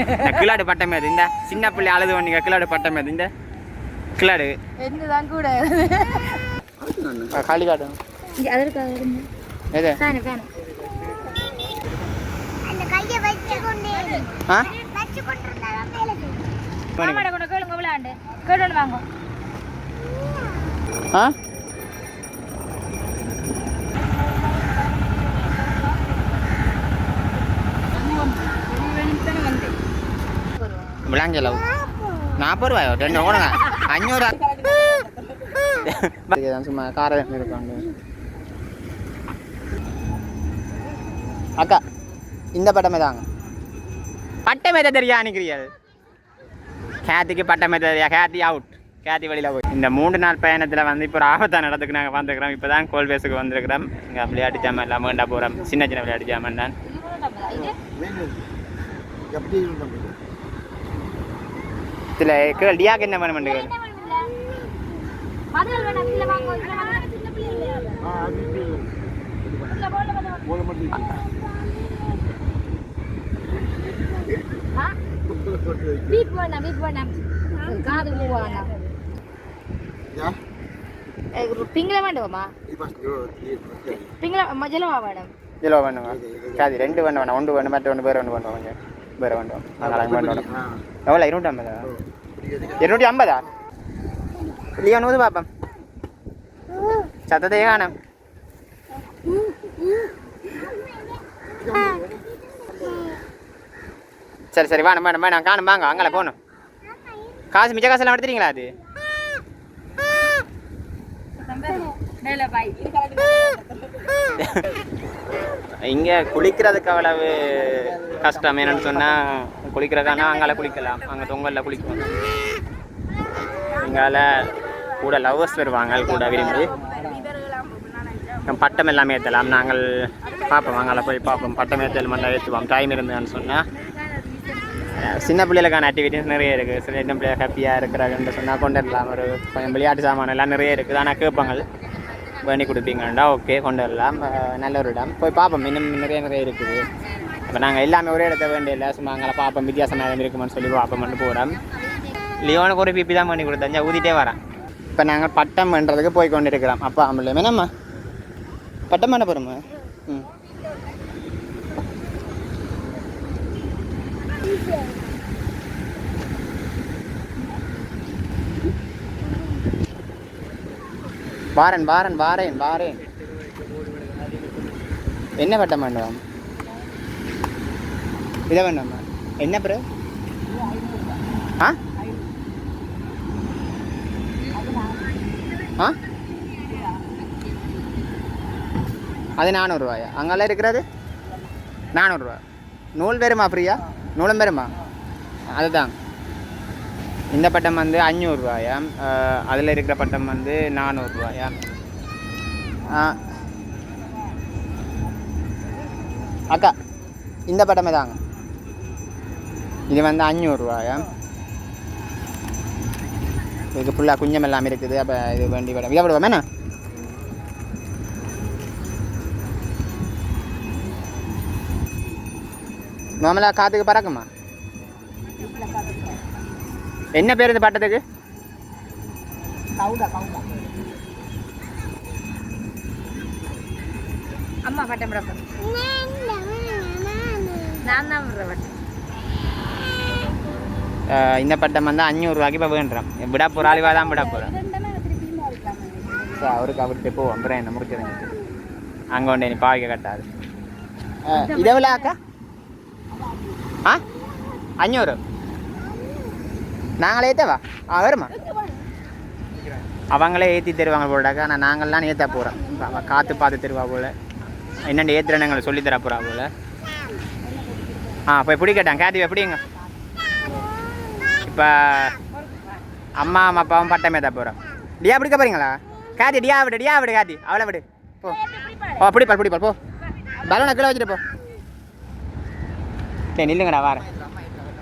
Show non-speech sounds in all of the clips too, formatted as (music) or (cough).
இந்த கிளாடு பட்டம் அது இந்த சின்ன பிள்ளை அழுது வந்தீங்க கிளாடு பட்டம் அது இந்த கிளாடு. என்னதான் கூட. காளி காடு. எது? ஃபேன் ஃபேன் அந்த கையை வச்சு கொண்டே ஆ வச்சு கொண்டிருந்தாலும் மேலே செய்யும். மாமாட கொண்டு கேளுங்க விளையாண்டு கேட்டு வாங்க ஆ விளாங்கல நாற்பது ரூபாயோ? ரெண்டு ஓடுங்க அஞ்சூறு சும்மா காரை இருப்பாங்க அக்கா இந்த பட்டமே தாங்க. பட்டமே தெரியா நினைக்கிறீர்கள்? கேத்திக்கு பட்டமே தெரியா? கேத்தி அவுட் கேத்தி வெளியில் போய். இந்த மூன்று நாள் பயணத்தில் வந்து இப்போ ஒரு ஆபத்தான இடத்துக்கு நாங்கள் வந்துருக்கிறோம். இப்போ தான் கோல்பேஸுக்கு வந்திருக்கிறோம். இங்கே விளையாட்டு ஜாமான் எல்லாம் போகிறோம் சின்ன சின்ன விளையாட்டு ஜாமான் தான் இதில் கேள் டியாக்கு என்ன பண்ண மாட்டேங்குது பிங்கள வேண்டாமா பிங்கள மஜலவா வேணும் இதில் வேணுங்க கேதி ரெண்டு வேணும் வேணாம் ஒன்று வேணும் மற்ற ஒன்று வேறு ஒன்று வேணும் கொஞ்சம் வேறு வேணும் எவ்வளோ ஐம்பதா இருநூற்றி ஐம்பதா? இல்லையா நூறு பாப்பம். சத்தத்தையே காணும். சரி சரி வேணும் வேணும் வேணும். காணும் வாங்க அங்கே போகணும் காசு மிச்ச காசெல்லாம் எடுத்துறீங்களா அது? இங்கே குளிக்கிறதுக்கு அவ்வளவு கஷ்டம். என்னன்னு சொன்னால் குளிக்கிறதானா அங்கால குளிக்கலாம். அங்கே தொங்கலில் குளிக்கணும் இங்கால கூட லவ்வர்ஸ் வருவாங்க கூட விரும்பி. பட்டம் எல்லாமே ஏற்றலாம் நாங்கள் பார்ப்போம் வாங்கலாம் போய் பார்ப்போம் பட்டம் ஏற்றல் மட்டும் ஏற்றுவோம் டைம் இருந்ததுன்னு சொன்னால் சின்ன பிள்ளைகளுக்கான ஆக்டிவிட்டிஸ் நிறைய இருக்குது சில சின்ன பிள்ளைகள் ஹாப்பியாக இருக்கிறாங்கன்னு சொன்னால் கொண்டு வரலாம் ஒரு கொஞ்சம் விளையாட்டு சாமான் எல்லாம் நிறைய இருக்குது ஆனால் கேட்பாங்க. பண்ணி கொடுப்பீங்கண்டா? ஓகே கொண்டு வரலாம் நல்ல ஒரு இடம். போய் பார்ப்போம் இன்னும் நிறைய நிறைய இருக்குது. இப்போ நாங்கள் எல்லாமே ஒரே இடத்த வேண்டிய இல்லை சும்மா அங்கே பார்ப்போம் வித்தியாசமாக இருக்குமான்னு சொல்லி பார்ப்போம்னு போகிறோம் லியோனுக்கு ஒரு பிபி தான் பண்ணி கொடுத்தா ஊதிட்டே வரேன். இப்போ நாங்கள் பட்டம் பண்ணுறதுக்கு போய் கொண்டு இருக்கிறோம் அப்பா அம்மில் என்னம்மா? பட்டம் பண்ண போகிறோமா ம். வாரன் வாரன் வாரேன் வாரேன். என்ன பட்டம் பண்ணுவோம்? இதை பண்ணுவோம் என்ன பிறகு ஆ? ஆ? அது நானூறுரூவாயா அங்கெல்லாம் இருக்கிறது? நானூறுரூவா நூல் பெருமா ஃப்ரீயா நூலும் பெருமா அதுதான். இந்த பட்டம் வந்து அஞ்சூறுரூவாயா அதில் இருக்கிற பட்டம் வந்து நானூறுரூவாயா அக்கா இந்த பட்டமே தாங்க. இது வந்து அஞ்சூறுரூவாயா இதுக்கு ஃபுல்லாக குஞ்சம் எல்லாம் இருக்குது. அப்போ இது வண்டி படம் இதை விடுவோம் என்ன? நார்மலாக காற்றுக்கு பறக்குமா? என்ன பேர் இந்த பட்டத்துக்கு? அம்மா பட்டம் விட நான் தான் விடுற பட்டம். இந்த பட்டம் வந்து அஞ்சூறுரூவாய்க்கு இப்போ வேண்டுறோம் விட போகிற ஆளுவாக தான் விட போகிறேன் சரி அவருக்கு அவர்கிட்ட போவோம் அப்புறம் என்ன முடிச்சிருங்க அங்கே ஒன்று நீ பாவிக்க கட்டாது அஹ் இதை அக்கா ஆ அஞ்சூறு நாங்களே ஏற்றவா ஆ வருமா அவங்களே ஏற்றி தருவாங்க போலடாக்கா ஆனால் நாங்கள்லாம் ஏற்ற போகிறோம் அவன் காற்று பார்த்து தருவா போல் என்னென்ன ஏற்றுறேன்னு எங்களுக்கு சொல்லித்தர போகிறா போல் ஆ போய் பிடிக்கட்டான் கேட்டி எப்படிங்க இப்போ அம்மா அம்மா அப்பாவும் பட்டமே தான் போகிறோம் டியா பிடிக்க போகிறீங்களா காதி டியா விடு டியா விடு காதி அவளை விடு. போ. ஓ பிடிப்பாள் பிடிப்பாள். போ. பலனை கீழே வச்சுட்டு போ. சரி நில்லுங்கடா வாரேன்.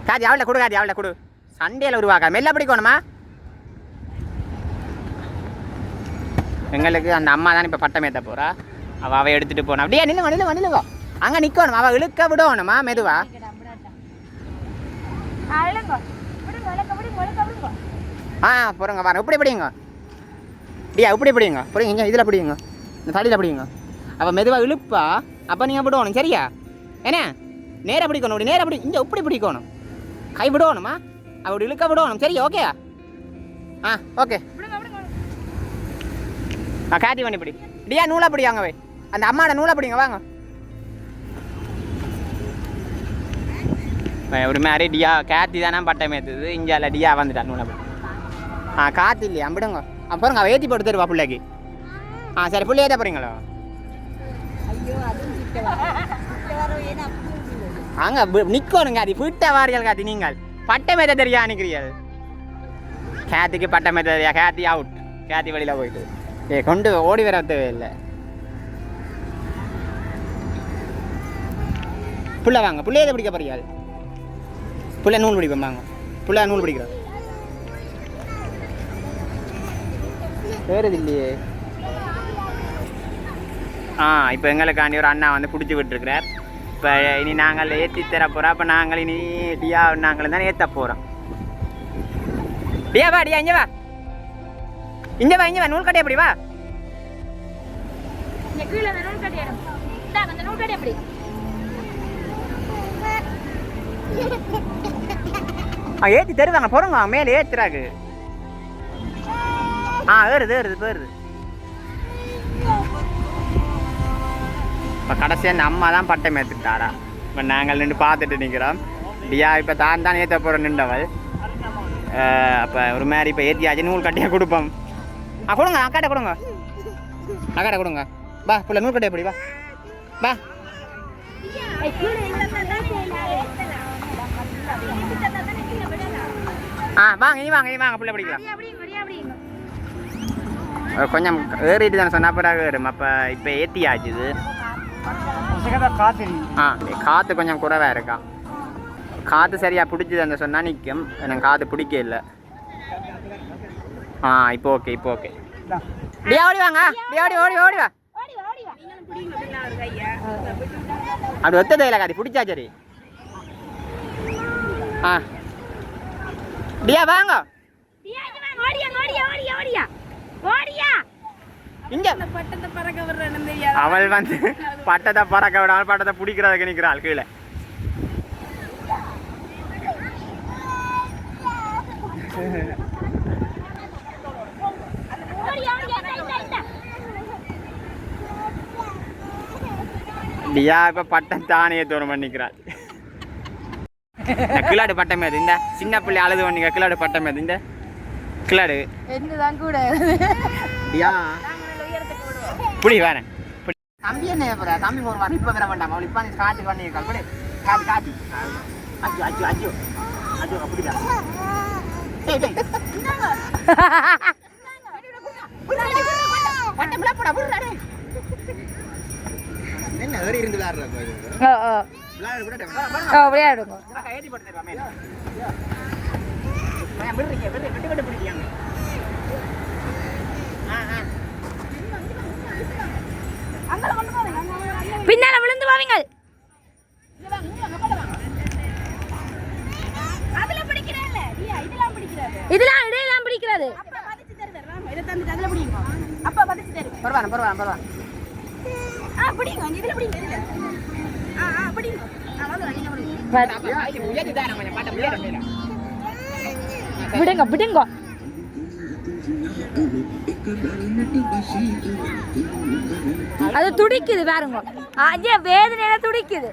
காதி அவளை கொடு காதி அவளை கொடு. சண்டேல உருவாக்கா மெல்ல பிடிக்கணுமா? எங்களுக்கு அந்த அம்மா தான் இப்போ பட்டம் ஏற்ற போகிறா அவள் அவள் எடுத்துகிட்டு போனா. அப்படியே நில்லுங்க நில்லுங்க நில்லுங்க. அங்கே நிற்கணும் அவள் இழுக்க விடணுமா மெதுவா? அழுங்க விடுங்க விளக்க விடுங்க விளக்க விடுங்க ஆ போகிறோங்க வரேன் இப்படி பிடிங்க. டியா இப்படி பிடிங்க. புரியுங்க இங்கே இதில் பிடிங்க. இந்த தடியில் பிடிங்க. அப்போ மெதுவாக இழுப்பா. அப்போ நீங்கள் விடணும் சரியா? என்ன? நேராக பிடிக்கணும் அப்படி நேராக பிடி இங்கே இப்படி பிடிக்கணும். கை விடணுமா? அப்படி இழுக்க விடணும் சரியா ஓகேயா ஆ? ஓகே விடுங்க விடுங்க ஆ காட்டி பண்ணி பிடி. டியா நூலாக பிடி வை அந்த அம்மாட நூலாக பிடிங்க வாங்க. ஒரு மாதிரி டியா காத்தி தானே பட்டம் ஏற்றுது இஞ்சால டியா வந்துட்டா நூலாக பிடி. ஆ காத்து இல்லையா விடுங்க அப்புறம் அவள் ஏற்றி போட்டு தருவா பிள்ளைக்கு ஆ சரி பிள்ளை ஏற்ற போகிறீங்களோ அங்க நிக்கணுங்க அது விட்ட வாரியல் காத்தி நீங்கள் பட்டம் ஏற்ற தெரியா நிற்கிறீர்கள் கேத்திக்கு பட்டம் ஏற்ற தெரியா கேத்தி அவுட் கேத்தி வெளியில் போயிட்டு ஏ கொண்டு ஓடி வர தேவையில்லை புள்ள வாங்க புள்ளைய பிடிக்க போறீங்க புள்ள நூல் பிடிப்போம் வாங்க புள்ள நூல் பிடிக்கிறோம் வேறது இல்லையே ஆ இப்போ எங்களுக்காண்டி ஒரு அண்ணா வந்து பிடிச்சி விட்டுருக்கிறார். இப்போ இனி நாங்கள் ஏற்றி தர போகிறோம் அப்போ நாங்கள் இனி டியா நாங்கள் தானே ஏற்ற போகிறோம் டியா வா டியா இங்கே வா. இங்கே வா இங்கே வா. நூல் கட்டி எப்படி வா? ஏற்றி தருவாங்க போகிறோங்க மேலே ஏற்றுறாக்கு ஆ ஏறுது ஏறுது போயிருது இப்போ கடைசியாக நம்ம தான் பட்டம் மேத்துட்டாரா இப்போ நாங்கள் நின்று பார்த்துட்டு நிற்கிறோம் டியா இப்போ தான் தான் ஏற்ற போகிற நின்றவள். அப்போ ஒரு மாதிரி இப்போ ஏற்றியாச்சு நூல் கட்டியாக கொடுப்போம். ஆ கொடுங்க அக்காட்ட கொடுங்க. அக்காட்ட கொடுங்க. பா புள்ள நூல் கட்டி எப்படி வா. பா ஆ வாங்க இனி வாங்க இனி வாங்க புள்ள பிடிக்கலாம். கொஞ்சம் ஏறிட்டு தானே சொன்னா பிறகு ஏறும். அப்போ இப்போ ஏற்றியாச்சு இது ஆ காற்று கொஞ்சம் குறைவாக இருக்கா? காற்று சரியாக பிடிச்சது அந்த சொன்னால் நிற்கும் எனக்கு காற்று பிடிக்க இல்லை. ஆ இப்போ ஓகே இப்போ ஓகே. டியா ஓடி வாங்க. டியா ஓடி ஓடி ஓடி வா. அப்படி ஒத்த தையில காதி பிடிச்சா சரி. ஆ. டியா வாங்க. இங்க. அவள் வந்து பட்டத்தை பறக்க விடாமல் பட்டத்தை பிடிக்கிறதுக்கு நிற்கிறாள் கீழே. டியா இப்ப பட்டம் தானே தூரம் பண்ணிக்கிறாள். கிளாடு பட்டம் அது இந்த சின்ன பிள்ளை அழுது பண்ணிக்க கிளாடு பட்டம் இந்த கிளாடு. என்னதான் கூட. டியா புடி வரேன். புடி. தம்பி என்ன போற தம்பி ஒரு வாரம் இப்ப வர வேண்டாம். அவள் இப்ப நீ காட்டுக்கு பண்ணிருக்காள் புடி. காட்டு காட்டு. அஜோ அஜோ அஜோ அஜோ அப்படிடா டேய் டேய். பட்டம் பிள்ளை போடா புடுடா டேய் என்ன ஏறி இருந்து விளையாடுற விளையாடுங்க அக்கா ஏத்தி போட்டு தருவா மேல நான் விடுறீங்க விடு விட்டு விட்டு பிடிக்காங்க ஆ ஆ பின்னால விழுந்து போவீங்க இதெல்லாம் இடையெல்லாம் பிடிக்கிறது பரவாயில்ல பரவாயில்ல பரவாயில்ல உயர்த்தி தான் கொஞ்சம் பாட்ட முடியாது விடுங்க விடுங்க. அது துடிக்குது பாருங்க. அஞ்சே வேதனையில துடிக்குது.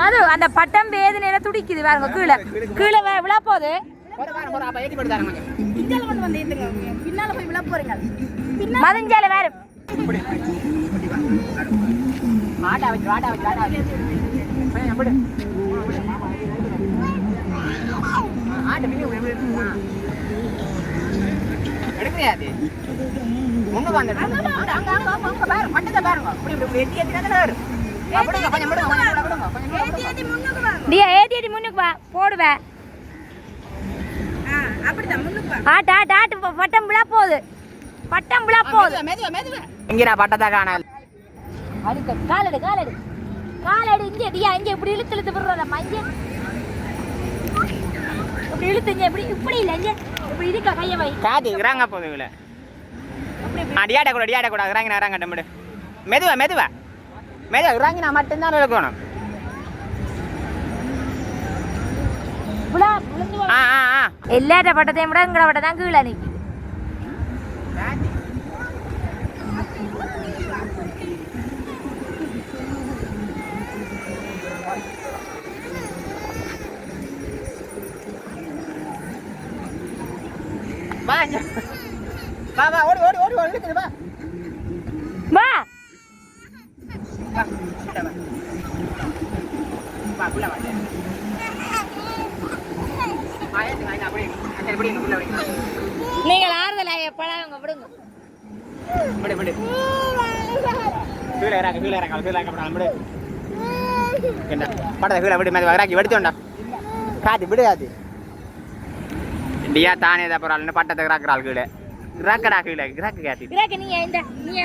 மது அந்த பட்டம் வேதனையில துடிக்குது பாருங்க கீழே. கீழே விழா போகுது. மதஞ்சால வேறு. ஆட்டா வச்சு ஆட்டா வச்சு ஆட்டா வச்சு கொஞ்சம் விடு ஆட்டு பின்னி விடு, விடு. ஆ. எடுக்கலையாது முன்னுக்கு வந்து அங்க அங்க அங்க அங்க பாருங்க மட்டத்தை பாருங்க இப்படி இப்படி இப்படி எத்தி எத்தி தான் வரும் ஆ, விடுங்க கொஞ்சம் விடுங்க கொஞ்சம் விடுங்க விடுங்க கொஞ்சம் விடுங்க டியா ஏத்தி ஏத்தி முன்னுக்கு வா. போடுவேன் ஆட்டு ஆட்டு ஆட்டு ப- பட்டம் விழ போகுது. பட்டம் விழ போகுது. மெதுவா மெதுவா எங்கடா பட்டத்தா காணல். அடுக்க காலடு காலடு. காலடு இங்கே டியா இங்கே இப்படி இழுத்து இழுத்து விடுறத மஞ்ச இழுத்துங்க இப்படி இப்படி இல்லை இங்க இப்படி இருக்க கையை வை. காது இறாங்க போதுங்களே அப்படி அடியாட கூட அடியாட கூட இறாங்க இறாங்க டம்முடு மெதுவா மெதுவா. மெதுவா இறாங்கி நான் மட்டும்தான் இருக்கணும் எல்லாட்ட பட்டத்தையும் விட எங்கட பட்டை தான் கீழே நிற்கி வா இங்க. வா வா ஓடி ஓடி ஓடி ஓடி இழுக்குது, வா. வா. உள்ள. நீங்கள் ஆறுதல் பழங்க விடுங்க. விடு விடு. கீழே இறங்க கீழே இறங்க கீழே இறங்க விடு. என்ன? படத்தை கீழே விடு மேலே இறக்கி வெடிச்சோண்டா காது விடு அது இண்டியா தானே அப்புறம் பட்டத்தை இறக்குறாள் கீழே. இறக்கடா கீழே இந்த நீங்க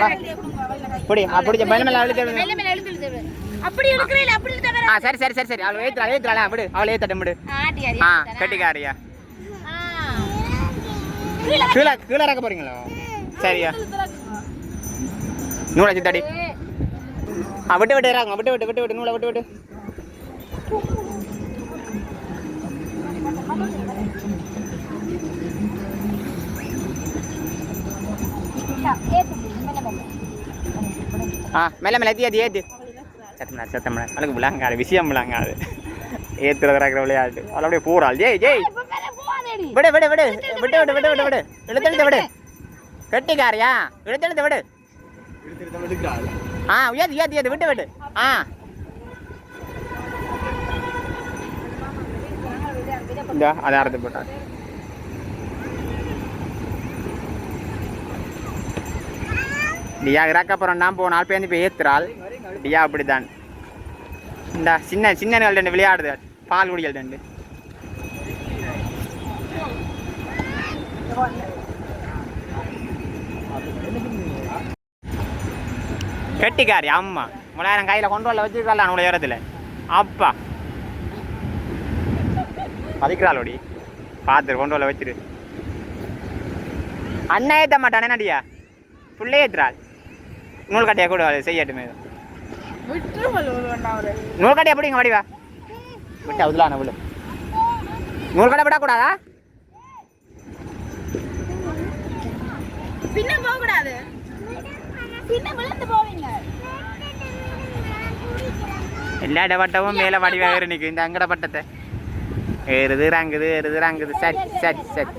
பிடி அப்படி மேல மேல அழுத்த அப்படி அப்படி இழுத்த ஆ சரி சரி சரி சரி அவளை ஏத்துறா ஏத்துறா விடு அவளை ஏத்தட்டும் விடு ஆட்டியாரி ஆ கட்டிக்காரியா கீழே கீழே இறக்க போறீங்களோ சரியா நூலை சித்தாடி விட்டு விட்டு இறங்க விட்டு விட்டு விட்டு விட்டு நூலை விட்டு விட்டு ஆ மெல்ல மெல்ல ஏத்தி ஏத்தி ஏத்து. சத்தம்டா சத்தம்டா அவளுக்கு விளாங்காது விஷயம் விளாங்காது ஏத்துறது இறக்குற விளையாட்டு அவள் அப்படியே போறாள். ஜெய் ஜெய் விடு விடு விடு. விட்டு விடு விட்டு விடு இழுத்து இழுத்து விடு. கட்டிக்காரியா? இழுத்து இழுத்து விடு. ஆ ஏத்து ஏத்து ஏத்து. விட்டு விட்டு. ஆ. இந்த அதை அறுத்து போட்டான் டியா இறக்கப்புறம் தான் நாள் பேருந்து போய் ஏத்துறாள். டியா அப்படிதான் இந்த சின்ன சின்ன ரெண்டு விளையாடுது. பால் குடிகள் ரெண்டு கெட்டிக்காரி அம்மா. மூணாயிரம் கையில் கொண்டு வரல வச்சுருக்காள் அவனோட உயரத்தில்? அப்பா. பதிக்கிறாளோடி. பார்த்துரு கொண்டு வரல வச்சிரு. அண்ணா ஏற்ற மாட்டானே நடியா பிள்ளை ஏற்றுறாள் நூல் கட்டையா கூட செய்யட்டுமே. நூல் கட்டையா பிடிங்க வடிவா விட்டு அதுலான விழு நூல் கடை விடக்கூடாதா பின்ன போக கூடாது. பின்ன விழுந்து போவீங்க. எல்லா இடப்பட்டமும் மேலே வடிவாக நிற்கும் இந்த அங்கட பட்டத்தை. ஏறுது ரங்குது ஏறுது ரங்குது சரி சரி சரி.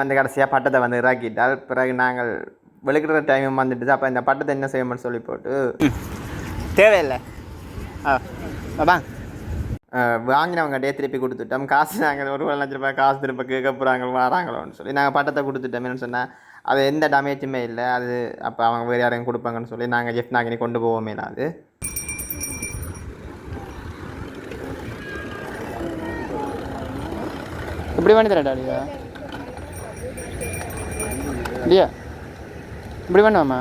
வந்து கடைசியாக பட்டத்தை வந்து இறக்கிட்டால் பிறகு நாங்கள் வெளுக்கிற டைம் வந்துட்டு அப்போ இந்த பட்டத்தை என்ன செய்யணும்னு சொல்லி போட்டு. தேவையில்லை. ஆ பாபா வாங்கினவங்ககிட்டே திருப்பி கொடுத்துட்டோம். காசு நாங்கள் ஒரு லட்ச ரூபாய் காசு திரும்ப கேட்க போகிறாங்க வராங்களோன்னு சொல்லி. நாங்கள் பட்டத்தை கொடுத்துட்டோமேனு சொன்னால் அது எந்த டேமேஜுமே இல்லை. அது அப்போ அவங்க வேறு யாரையும் கொடுப்பாங்கன்னு சொல்லி நாங்கள் ஜெஃப்ட் நாகினி கொண்டு போவோமே அது. இப்படி தரட்டா அடியா இல்லையா இப்படி பண்ணுவாமா?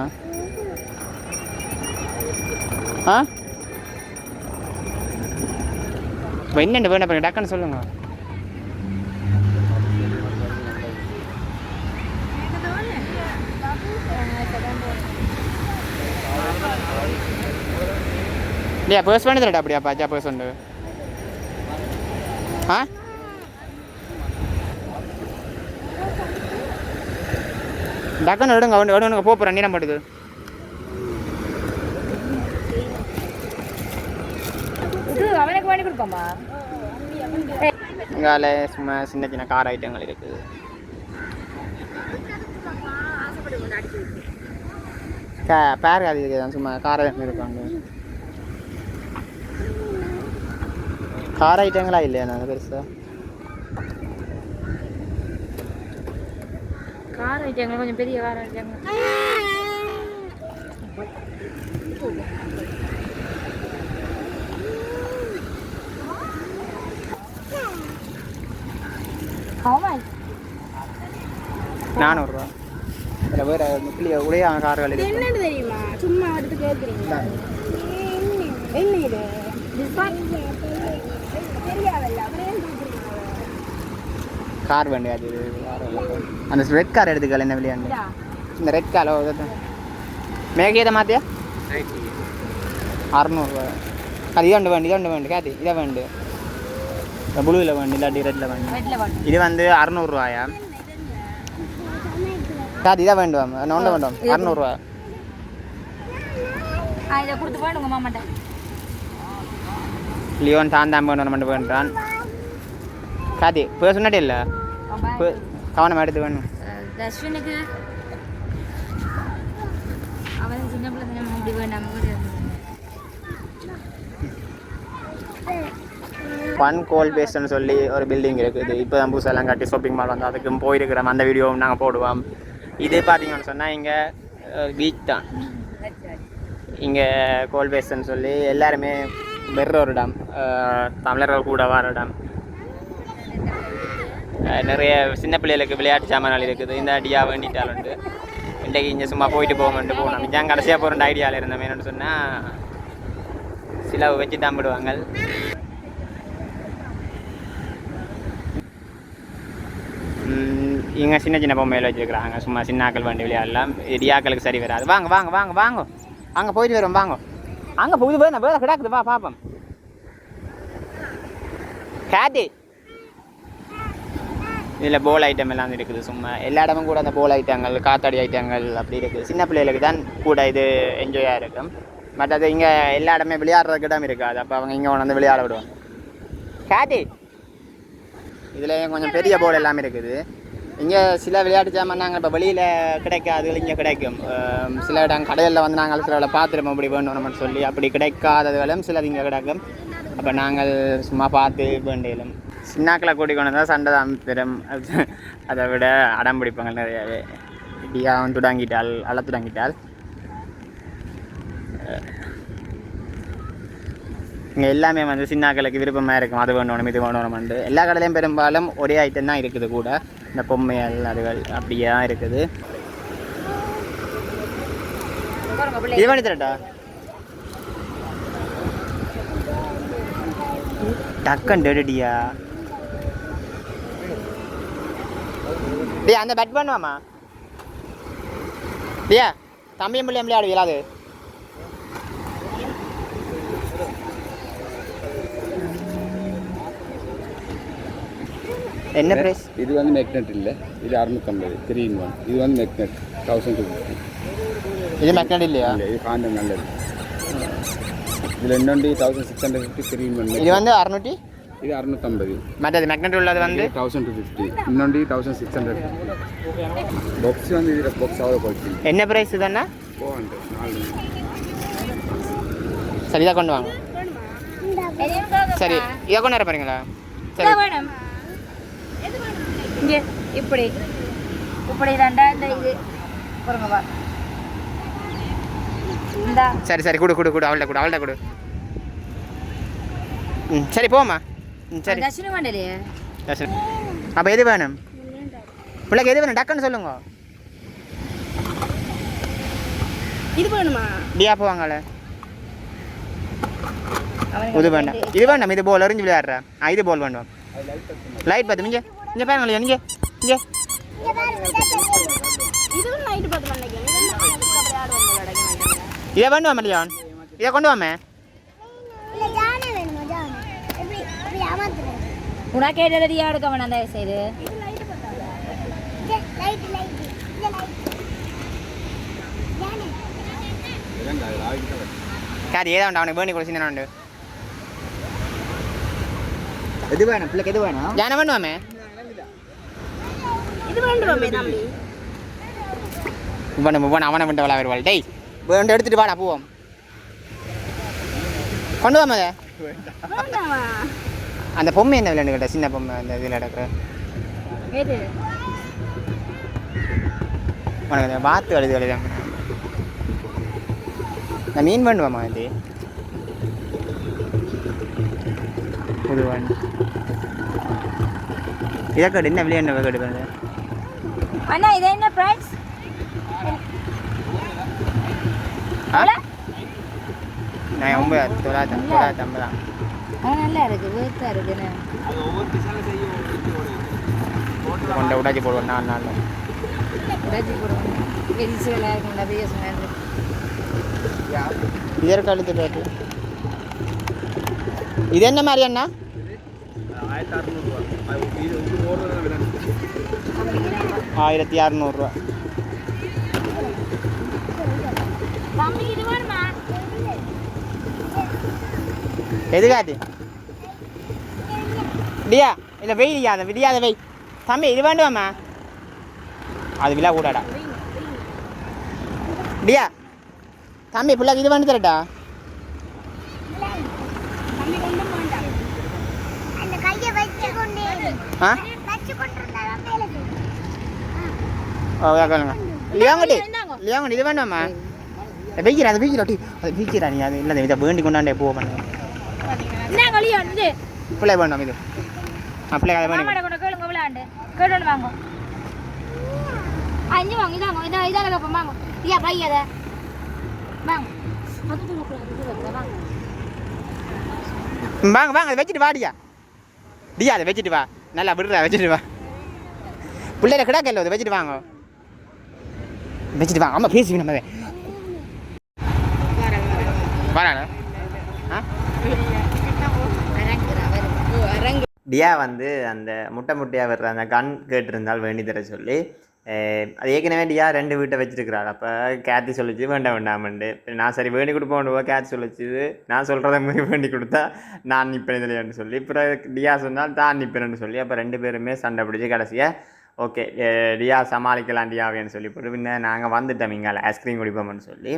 ஆ? இப்போ என்னண்டு வேணும் டக்குன்னு சொல்லுங்க. இல்லையா பேர்ஸ் பண்ணி தரட்டா அப்படியா பாச்சா பேர்ஸ் உண்டு. ஆ? டக்குன்னு விடுங்க விடுங்க விடுங்க போகிறேன் பட்டுது இது அவனுக்கு பண்ணி கொடுப்போமா இங்கால சும்மா சின்ன சின்ன கார் ஐட்டங்கள் இருக்குது. பேர் அது இருக்குது சும்மா கார் இருக்காங்க கார் ஐட்டங்களா இல்லையா நான் பெருசா? கார் ஐட்டங்கள் கொஞ்சம் பெரிய கார் ஆமா நானூறுரூவா இல்லை வேறு முக்கிய உடைய கார்கள் என்னன்னு தெரியுமா? சும்மா எடுத்து கேட்குறீங்க என்ன இது தெரியாதல்ல அப்படியே கார் வேண்டிய அது அந்த ரெட் கார் எடுத்துக்கல என்ன விளையாண்டு. இந்த ரெட் கார் மேகீதை மாத்தியா? அறநூறுவா. அது இதோண்டு வேண்டு இதோண்டு வேண்டு காத்தி இதை வேண்டு. ப்ளூவில் வேண்டு இல்லாட்டி ரெட்டில் வேண்டு. இது வந்து அறநூறுவாயா? காத்தி இதை வேண்டுவாம் நோண்ட வேண்டுவாம் அறநூறுவா. லியோன் தாந்தாம் வேணும் மட்டும் வேண்டான் காத்தி இப்போ சொன்னாட்டே இல்லை கவனம் எடுத்து வேணும் தர்ஷனுக்கு அவன் சின்ன பிள்ளை தானே இப்படி வேண்டாம் ஃபன் கோல் பேஸ்ட்னு சொல்லி ஒரு பில்டிங் இருக்குது இப்போ தான் புதுசெல்லாம் கட்டி ஷாப்பிங் மால் வந்து அதுக்கும் போயிருக்கிறோம் அந்த வீடியோவும் நாங்கள் போடுவோம் இது பார்த்தீங்கன்னு சொன்னால் இங்கே பீச் தான் இங்கே கோல் பேஸ்ட்னு சொல்லி எல்லாருமே வெற ஒரு இடம் தமிழர்கள் கூட வர இடம் நிறைய சின்ன பிள்ளைகளுக்கு விளையாட்டு சாமான்கள் இருக்குது. இந்த அடியா வேண்டிட்டால் உண்டு. இன்றைக்கு இங்கே சும்மா போயிட்டு போகணுன்ட்டு போகணும் இங்கே கடைசியாக போகிற ஐடியாவில் இருந்தோம். என்னென்னு சொன்னால் சிலவு வச்சு தம்பிடுவாங்க இங்கே சின்ன சின்ன பொம்மையில் வச்சுருக்குறாங்க. சும்மா சின்னாக்கள் வண்டி விளையாடலாம். இடியாக்களுக்கு சரி வராது. வாங்க வாங்க வாங்க வாங்க. அங்கே போயிட்டு வரோம் வாங்க. அங்கே புது வேணும் வேலை கிடாக்குது. வா பார்ப்போம் காத்தி இதில் போல் ஐட்டம் எல்லாம் இருக்குது. சும்மா எல்லா இடமும் கூட அந்த போல் ஐட்டங்கள் காத்தாடி ஐட்டங்கள் அப்படி இருக்குது. சின்ன பிள்ளைகளுக்கு தான் கூட இது என்ஜாயாக இருக்கும். பட் அது இங்கே எல்லா இடமே விளையாடுறதுக்கு இடம் இருக்காது. அப்போ அவங்க இங்கே வந்து விளையாட விடுவாங்க. கேட்டி இதில் கொஞ்சம் பெரிய போர்டு எல்லாமே இருக்குது. இங்கே சில விளையாட்டு சாமான் நாங்கள் இப்போ வெளியில் கிடைக்காது இங்கே கிடைக்கும். சில இடம் கடையில் வந்து நாங்கள் சில பார்த்துருப்போம். இப்படி வேணும்னு சொல்லி அப்படி கிடைக்காததுகளும் சிலது இங்கே கிடைக்கும். அப்போ நாங்கள் சும்மா பார்த்து வேண்டியலும் சின்னாக்களை கூட்டி கொண்டு வந்தால் சண்டை தான் பெரும். அது- அதை விட அடம் பிடிப்பாங்க நிறையாவே. இப்படியா அவன் துடாங்கிட்டால் அள்ள துடாங்கிட்டால். இங்கே எல்லாமே வந்து சின்னாக்களுக்கு விருப்பமாக இருக்கும். அது வேணும் இது வேணும்னு எல்லா கடையிலையும் பெரும்பாலும் ஒரே ஐட்டம் தான் இருக்குது கூட. இந்த பொம்மைகள் அதுகள் அப்படியே தான் இருக்குது. இது பண்ணி தரட்டா? டக்கன் டெடியா டேய் அந்த பேட் பண்ணுவாமா டேயா தம்பியும் பிள்ளையும் விளையாடுவீங்களா அது என்ன பிரைஸ் இது வந்து மெக்னெட் இல்லை. இது அறுநூத்தம்பது த்ரீ இன் ஒன் இது வந்து மெக்னெட் தௌசண்ட் டூ ஃபிஃப்டி இது மெக்னட் இல்லையா? இல்லை இது காண்டம் நல்லது. இதில் இன்னொன்று thousand six hundred fifty three in one இது வந்து அறுநூற்றி இது அறுநூத்தம்பது. மற்றது மெக்னட் உள்ளது வந்து? தௌசண்ட் டூ ஃபிஃப்டி இன்னொன்று தௌசண்ட் சிக்ஸ் ஹண்ட்ரட் பாக்ஸ் வந்து இதில் பாக்ஸ் அவ்வளோ குவாலிட்டி என்ன பிரைஸ் இதுன்னா? ஃபோர் ஹண்ட்ரட் நாலு. சரி இதை கொண்டு வாங்க. சரி இதை கொண்டு வர பாருங்களா சரி. இங்கே இப்படி. இப்படி தாண்டா இந்த இது இந்தா. சரி சரி கொடு கொடு கொடு அவள்கிட்ட கொடு அவள்கிட்ட கொடு. ம் சரி போம்மா. ம் சரி வேண்டலையே அப்போ எது வேணும் பிள்ளைக்கு எது வேணும் டக்குன்னு சொல்லுங்க இது வேணுமா டியா அவனுக்கு இது வேண்டாம் இது வேண்டாம் இது போல் எறிஞ்சு விளையாடுற இது போல் வேண்டாம் லைட் பார்த்து இங்கே இங்கே பாருங்களே இங்கே இங்கே இதை வேண்டுமா மல்லியான் இதை கொண்டு வாமே இல்ல ஜானே வேணுமா ஜானே எப்படி எப்படி ஏமாத்துறது உனக்கு கேட்டதடியா எடுக்க வேணாம் தயவு செய்து லைட் லைட் இந்த லைட் ஜானே காரி ஏதா உண்டு அவனுக்கு வேணி கூட சின்ன உண்டு? எது வேணும்? பிள்ளைக்கு எது வேணும்? ஜான வேணுமாமே இது வேண்டுமே தம்பி. இவனை இவன் அவனை விட்டு விளா வருவாள் டேய் வேண்டு எடுத்துட்டு வாடா போவோம். கொண்டு வாம அதை. வேண்டாமா? அந்த பொம்மை என்ன விளையாண்டு கேட்ட? சின்ன பொம்மை அந்த இதில் நடக்கிற? உனக்கு வாத்து எழுதி எழுதாம நான் மீன் பண்ணுவாமா இது? புதுவான் இதற்காடு என்ன விளையாண்டு கேடு அண்ணா இது என்ன பிரைஸ் நான் ஒன்பது தொள்ளாயிரத்தி தொள்ளாயிரத்தி ஐம்பதாம் நல்லா இருக்கு. வேர்த்தா இருக்குன்னு. கொண்ட உடைச்சி போடுவோம். நாலு நாள். உடைச்சி போடுவாங்க வெரிசலாக இருக்கும் நிறைய சொன்னாங்க. இதற்கு ரேட்டு இது என்ன மாதிரி அண்ணா? ஆயிரத்தி அறுநூறுவா இது இது ஓடுறது விலை ஆயிரத்தி அறநூறுவா தம்பி இது வேணுமா எது காட்டு டியா இல்லை வெயில் அதை விடியாத வெய். தம்பி இது வேண்டுமாம்மா? அது விழா கூடாடா. டியா தம்பி பிள்ளைக்கு இது வேண்டு தரட்டா? ஆ? ஓ லியாங்கடி லியாங்கடி இது வேண்டாமா வெய்க்கிறா அது வெய்க்கிறா டி அது வெய்க்கிறா நீ அது இல்லை இதை வேண்டி கொண்டாண்டே போக பண்ணுங்க என்ன கலியோ இது பிள்ளை வேண்டாம் இது. வேணும். மாமாட கொண்டு கேளுங்க விளையாண்டு. கேட்டு வாங்க. அஞ்சு வாங்க இதாங்க இதா இதால கப்பம் வாங்க. ஐயா வாங்க அது வாங்க. வாங்க வாங்க அதை வச்சுட்டு வாடியா. டியா அதை வச்சுட்டு வா. நல்லா விடுறா வச்சுட்டு வா. பிள்ளைல கிடாக்கல்ல அதை வச்சுட்டு வாங்க. வச்சுட்டு வாங்க ஆமாம் பேசி நம்ம வராடா ஆ டியா வந்து அந்த முட்டை முட்டையாக வர்ற அந்த கன் கேட்டிருந்தால் வேண்டி தர சொல்லி அது ஏற்கனவே டியா ரெண்டு வீட்டை வச்சுருக்கிறாள். அப்போ கேத்தி சொல்லிச்சு வேண்டாம் வேண்டாமண்டு நான் சரி வேண்டி கொடுப்போம் கேத்தி சொல்லிச்சு நான் சொல்கிறத மாதிரி வேண்டி கொடுத்தா நான் நிற்பேன் இதுலையான்னு சொல்லி. அப்புறம் டியா சொன்னால் தான் நிற்பேன்னு சொல்லி. அப்போ ரெண்டு பேருமே சண்டை பிடிச்சி கடைசியாக ஓகே டியா சமாளிக்கலாம் டியாவேன்னு சொல்லி போட்டு பின்ன நாங்கள் வந்துட்டோம் இங்கால ஐஸ்கிரீம் குடிப்போம்னு சொல்லி.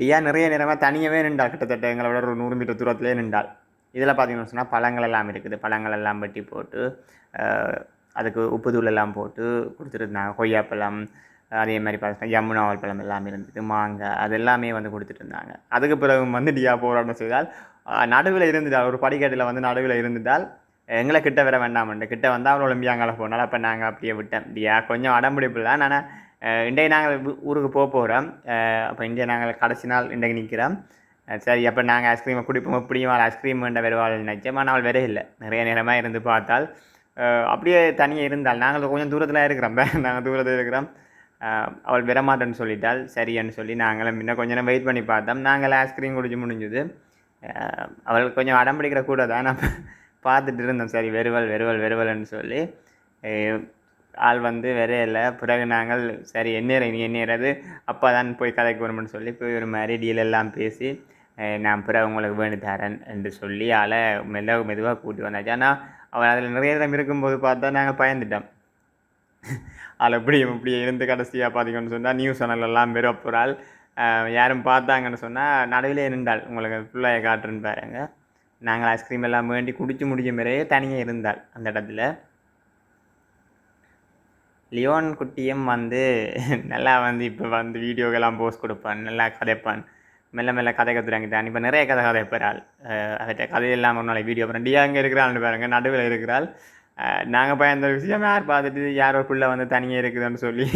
டியா நிறைய நேரமாக தனியாகவே நின்றாள். கிட்டத்தட்ட எங்களோட ஒரு நூறு மீட்டர் தூரத்துலேயே நின்றாள். இதில் பார்த்தீங்கன்னு சொன்னால் பழங்கள் எல்லாம் இருக்குது. பழங்கள் எல்லாம் வெட்டி போட்டு அதுக்கு உப்பு தூள் எல்லாம் போட்டு கொடுத்துருந்தாங்க. கொய்யாப்பழம் அதே மாதிரி பார்த்தீங்கன்னா யமுனாவல் பழம் எல்லாமே இருந்தது மாங்காய் அது எல்லாமே வந்து கொடுத்துட்டு இருந்தாங்க அதுக்கு பிறகு வந்து டியா போராட்டம் செய்தால் நடுவில் இருந்துட்டால் ஒரு படிக்கட்டில் வந்து நடுவில் இருந்துட்டால் எங்களை கிட்ட வர வேண்டாம்ண்டு கிட்ட வந்தால் அவன் ஒலிம்பியாங்கால போனால் அப்போ நாங்கள் அப்படியே விட்டேன் டியா கொஞ்சம் அடம்பிடிப்பு தான் ஆனால் இன்றைக்கு நாங்கள் ஊருக்கு போக போகிறோம் அப்போ இன்றைய நாங்கள் கடைசி நாள் இன்றைக்கு நிற்கிறோம் சரி அப்போ நாங்கள் ஐஸ்கிரீமை குடிப்போம். எப்படியும் அவள் ஐஸ்கிரீம் வேண்ட வருவாள். நிச்சயமாக ஆனால் அவள் வரே இல்லை. நிறைய நேரமாக இருந்து பார்த்தால் அப்படியே தனியாக இருந்தால். நாங்கள் கொஞ்சம் தூரத்தில் இருக்கிறோம். (laughs) நாங்கள் தூரத்தில் இருக்கிறோம். அவள் வரமாட்டேன்னு சொல்லிட்டால் சரின்னு சொல்லி நாங்களும் இன்னும் கொஞ்ச நேரம் வெயிட் பண்ணி பார்த்தோம். நாங்கள் ஐஸ்கிரீம் குடிச்சு முடிஞ்சுது. அவள் கொஞ்சம் அடம் பிடிக்கிற கூட தான். நான் பார்த்துட்டு இருந்தோம். சரி வெறுவல் வெறுவல் வெறுவல்னு சொல்லி. ஆள் வந்து வரே இல்லை. பிறகு நாங்கள் சரி எந்நேரம் நீ எந்நேரது அப்பா தான் போய் கதைக்கு வரணும்னு சொல்லி போய் ஒரு மாதிரி டீல் எல்லாம் பேசி நான் பிற உங்களுக்கு வேண்டி தரேன் என்று சொல்லி ஆளை மெல்ல மெதுவாக கூட்டி வந்தாச்சு. ஆனால் அவன் அதில் நிறைய இடம் இருக்கும்போது பார்த்தா நாங்கள் பயந்துட்டோம். அதில் இப்படி இப்படி இருந்து கடைசியாக பார்த்தீங்கன்னு சொன்னால் நியூஸ் சேனலெல்லாம் வெறும் அப்புறால் யாரும் பார்த்தாங்கன்னு சொன்னால் நடுவிலே இருந்தாள் உங்களுக்கு ஃபுல்லாக காட்டுறேன்னு பாருங்க. நாங்கள் ஐஸ்கிரீம் எல்லாம் வேண்டி குடிச்சு முடிஞ்ச மாதிரியே தனியாக இருந்தாள் அந்த இடத்துல. லியோன் குட்டியும் வந்து நல்லா வந்து இப்போ வந்து வீடியோக்கெல்லாம் போஸ்ட் கொடுப்பான் நல்லா கதைப்பான். மெல்ல மெல்ல கதை கற்றுறாங்கிட்டான் இப்போ நிறைய கதை கதைப்பறாள் அவற்றை கதையெல்லாம் ஒரு நாளைக்கு வீடியோ அப்புறம் டியா அங்கே இருக்கிறாள்னு பாருங்க நடுவில் இருக்கிறாள். நாங்கள் பயந்த விஷயம் யார் பார்த்துட்டு யாரோ பிள்ளை வந்து தனியாக இருக்குதுன்னு சொல்லி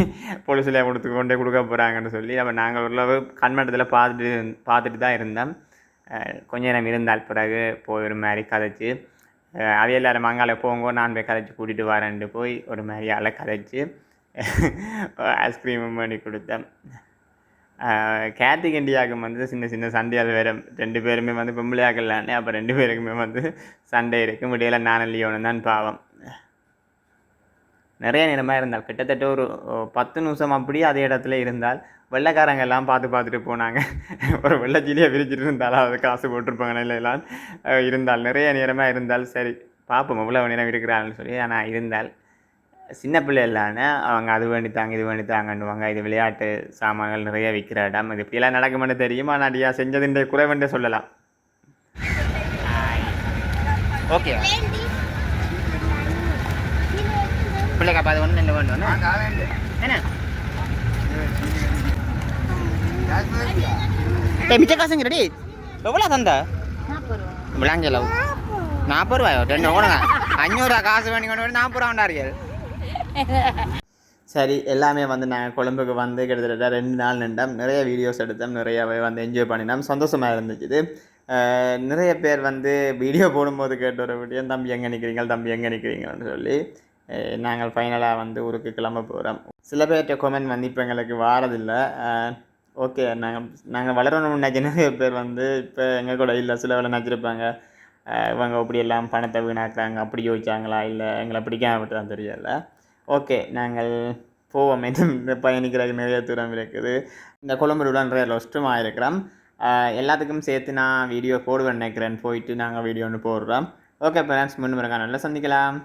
போலீஸில் கொடுத்து கொண்டே கொடுக்க போகிறாங்கன்னு சொல்லி அப்போ நாங்கள் ஓரளவு கண்மட்டத்தில் பார்த்துட்டு பார்த்துட்டு தான் இருந்தோம். கொஞ்ச நேரம் இருந்தால் பிறகு போய் ஒரு மாதிரி கதைச்சு அஹ் அவைய எல்லாரும் மங்கால போங்கோ நான் போய் கதைச்சி கூட்டிகிட்டு வரேன்ட்டு போய் ஒரு மாதிரி அலை கதைச்சு ஐஸ்கிரீமும் பண்ணி கொடுத்தேன் கேத்திக் இண்டியாவுக்கு வந்து சின்ன சின்ன சண்டையால் வேறு ரெண்டு பேருமே வந்து பொம்பளையாக்கலான்னு அப்போ ரெண்டு பேருக்குமே வந்து சண்டை இருக்கும் முடியல நானும் லியோனு தான் பாவம். நிறைய நேரமாக இருந்தால் கிட்டத்தட்ட ஒரு பத்து நிமிஷம் அப்படியே அதே இடத்துல இருந்தால் வெள்ளைக்காரங்க எல்லாம் பார்த்து பார்த்துட்டு போனாங்க. ஒரு வெள்ளைச்சீலியை விரிச்சிட்டு இருந்தாலும் அது காசு போட்டிருப்பாங்க எல்லாம் இருந்தால் நிறைய நேரமாக இருந்தால் சரி பார்ப்போம் எவ்வளோ நேரம் இருக்கிறாள்னு சொல்லி ஆனால் இருந்தால் சின்ன பிள்ளை இல்லான்னு அவங்க அது வேண்டி தாங்க இது வேண்டி தாங்கன்னுவாங்க இது விளையாட்டு சாமான்கள் நிறைய விற்கிற இடம். இது இப்படியெல்லாம் நடக்குமென்னு தெரியும்? ஆனால் அடியா செஞ்சதுன்ற குறைவென்றே சொல்லலாம். ஓகே. பிள்ளைக்கு அது ஒன்று ரெண்டு வேண்டும் என்ன? மிச்ச காசுங்க ரெடி எவ்வளோ தந்த? விளாங்கல நாற்பது ரூபாயோ? ரெண்டு ஓடுங்க. அஞ்சூறுரூவா காசு வந்து நாற்பது ரூபா கொண்டாடுங்கள் சரி எல்லாமே வந்து நாங்கள் கொழம்புக்கு வந்து கிட்டத்தட்ட ரெண்டு நாள் நின்றோம். நிறைய வீடியோஸ் எடுத்தோம் நிறையவே வந்து என்ஜாய் பண்ணினோம். சந்தோஷமாக இருந்துச்சு நிறைய பேர் வந்து வீடியோ போடும்போது கேட்ட ஒரு வீடியோ தம்பி எங்கே நிற்கிறீங்க தம்பி எங்கே நிற்கிறீங்கன்னு சொல்லி நாங்கள் ஃபைனலாக வந்து ஊருக்கு கிளம்ப போகிறோம் சில பேர்கிட்ட கொமெண்ட் வந்து இப்போ எங்களுக்கு வாரதில்லை. ஓகே நாங்கள் நாங்கள் வளரணும்னு நினைச்ச நிறைய பேர் வந்து இப்போ எங்கள் கூட இல்லை சில வேலை நினச்சிருப்பாங்க. இவங்க இப்படி எல்லாம் பணத்தை வீணாக்குறாங்க அப்படி யோசிச்சாங்களா இல்லை எங்களை பிடிக்காம விட்டு தான் தெரியல. ஓகே நாங்கள் போவோம். என்று இந்த நிறைய தூரம் இருக்குது. இந்த கொழம்புல நிறைய லொஸ்ட்டும் இருக்கிறோம். எல்லாத்துக்கும் சேர்த்து நான் வீடியோ போடுவேன் நினைக்கிறேன். போயிட்டு நாங்கள் வீடியோ ஒன்று போடுறோம். ஓகே பேரண்ட்ஸ் முன்னுமுறை நல்லா சந்திக்கலாம்.